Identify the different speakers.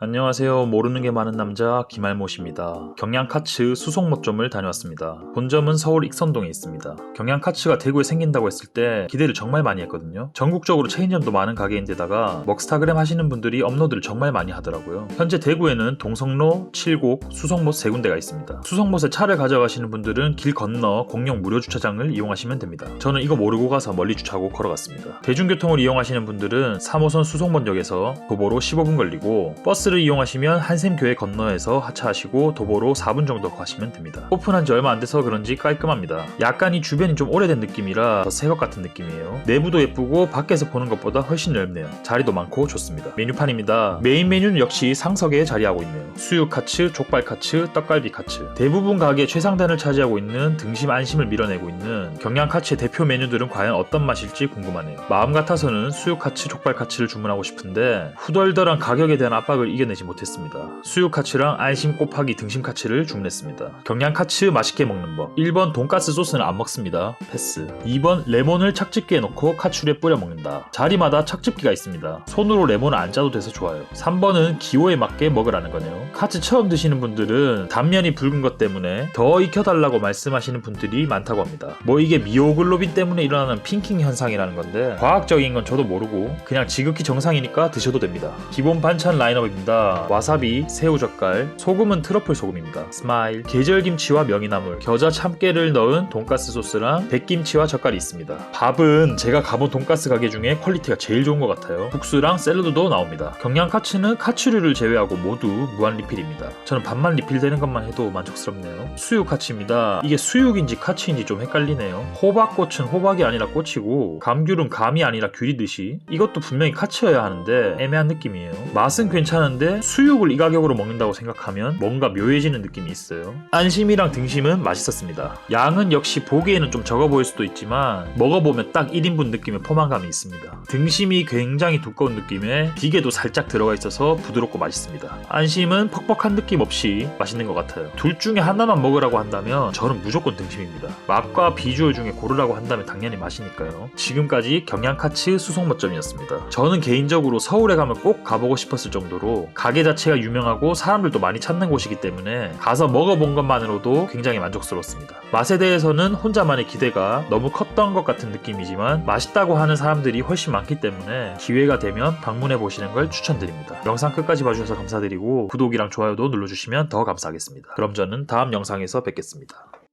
Speaker 1: 안녕하세요. 모르는 게 많은 남자 김알못입니다. 경양 카츠 수송모점을 다녀왔습니다. 본점은 서울 익선동에 있습니다. 경양 카츠가 대구에 생긴다고 했을 때 기대를 정말 많이 했거든요. 전국적으로 체인점도 많은 가게인데다가 먹스타그램 하시는 분들이 업로드를 정말 많이 하더라고요. 현재 대구에는 동성로, 칠곡, 수송못 세 군데가 있습니다. 수송못에 차를 가져가시는 분들은 길 건너 공용 무료 주차장을 이용하시면 됩니다. 저는 이거 모르고 가서 멀리 주차하고 걸어갔습니다. 대중교통을 이용하시는 분들은 3호선 수송번역에서 도보로 15분 걸리고 버스 를 이용하시면 한샘교회 건너에서 하차하시고 도보로 4분 정도 가시면 됩니다. 오픈한 지 얼마 안 돼서 그런지 깔끔합니다. 약간 이 주변이 좀 오래된 느낌이라 더새것 같은 느낌이에요. 내부도 예쁘고 밖에서 보는 것보다 훨씬 넓네요. 자리도 많고 좋습니다. 메뉴판입니다. 메인 메뉴는 역시 상석에 자리하고 있네요. 수육 카츠, 족발 카츠, 떡갈비 카츠. 대부분 가게 최상단을 차지하고 있는 등심 안심을 밀어내고 있는 경양 카츠의 대표 메뉴들은 과연 어떤 맛일지 궁금하네요. 마음 같아서는 수육 카츠, 족발 카츠를 주문하고 싶은데 후덜덜한 가격에 대한 압박을 이겨내지 못했습니다. 수육 카츠랑 안심 곱하기 등심 카츠를 주문했습니다. 경양 카츠 맛있게 먹는 법. 1번 돈가스 소스는 안 먹습니다. 패스. 2번 레몬을 착즙기에 넣고 카츠류에 뿌려 먹는다. 자리마다 착즙기가 있습니다. 손으로 레몬을 안 짜도 돼서 좋아요. 3번은 기호에 맞게 먹으라는 거네요. 카츠 처음 드시는 분들은 단면이 붉은 것 때문에 더 익혀달라고 말씀하시는 분들이 많다고 합니다. 뭐 이게 미오글로빈 때문에 일어나는 핑킹 현상이라는 건데 과학적인 건 저도 모르고 그냥 지극히 정상이니까 드셔도 됩니다. 기본 반찬 라인업입니다. 와사비, 새우젓갈, 소금은 트러플 소금입니다. 스마일, 계절김치와 명이나물, 겨자 참깨를 넣은 돈가스 소스랑 백김치와 젓갈이 있습니다. 밥은 제가 가본 돈가스 가게 중에 퀄리티가 제일 좋은 것 같아요. 국수랑 샐러드도 나옵니다. 경양 카츠는 카츠류를 제외하고 모두 무한 리필입니다. 저는 밥만 리필되는 것만 해도 만족스럽네요. 수육 카츠입니다. 이게 수육인지 카츠인지 좀 헷갈리네요. 호박꽃은 호박이 아니라 꽃이고 감귤은 감이 아니라 귤이듯이 이것도 분명히 카츠여야 하는데 애매한 느낌이에요. 맛은 괜찮은 데 수육을 이 가격으로 먹는다고 생각하면 뭔가 묘해지는 느낌이 있어요. 안심이랑 등심은 맛있었습니다. 양은 역시 보기에는 좀 적어 보일 수도 있지만 먹어보면 딱 1인분 느낌의 포만감이 있습니다. 등심이 굉장히 두꺼운 느낌에 비계도 살짝 들어가 있어서 부드럽고 맛있습니다. 안심은 퍽퍽한 느낌 없이 맛있는 것 같아요. 둘 중에 하나만 먹으라고 한다면 저는 무조건 등심입니다. 맛과 비주얼 중에 고르라고 한다면 당연히 맛이니까요. 지금까지 경양카츠 수송모점이었습니다. 저는 개인적으로 서울에 가면 꼭 가보고 싶었을 정도로 가게 자체가 유명하고 사람들도 많이 찾는 곳이기 때문에 가서 먹어본 것만으로도 굉장히 만족스럽습니다. 맛에 대해서는 혼자만의 기대가 너무 컸던 것 같은 느낌이지만 맛있다고 하는 사람들이 훨씬 많기 때문에 기회가 되면 방문해 보시는 걸 추천드립니다. 영상 끝까지 봐주셔서 감사드리고 구독이랑 좋아요도 눌러주시면 더 감사하겠습니다. 그럼 저는 다음 영상에서 뵙겠습니다.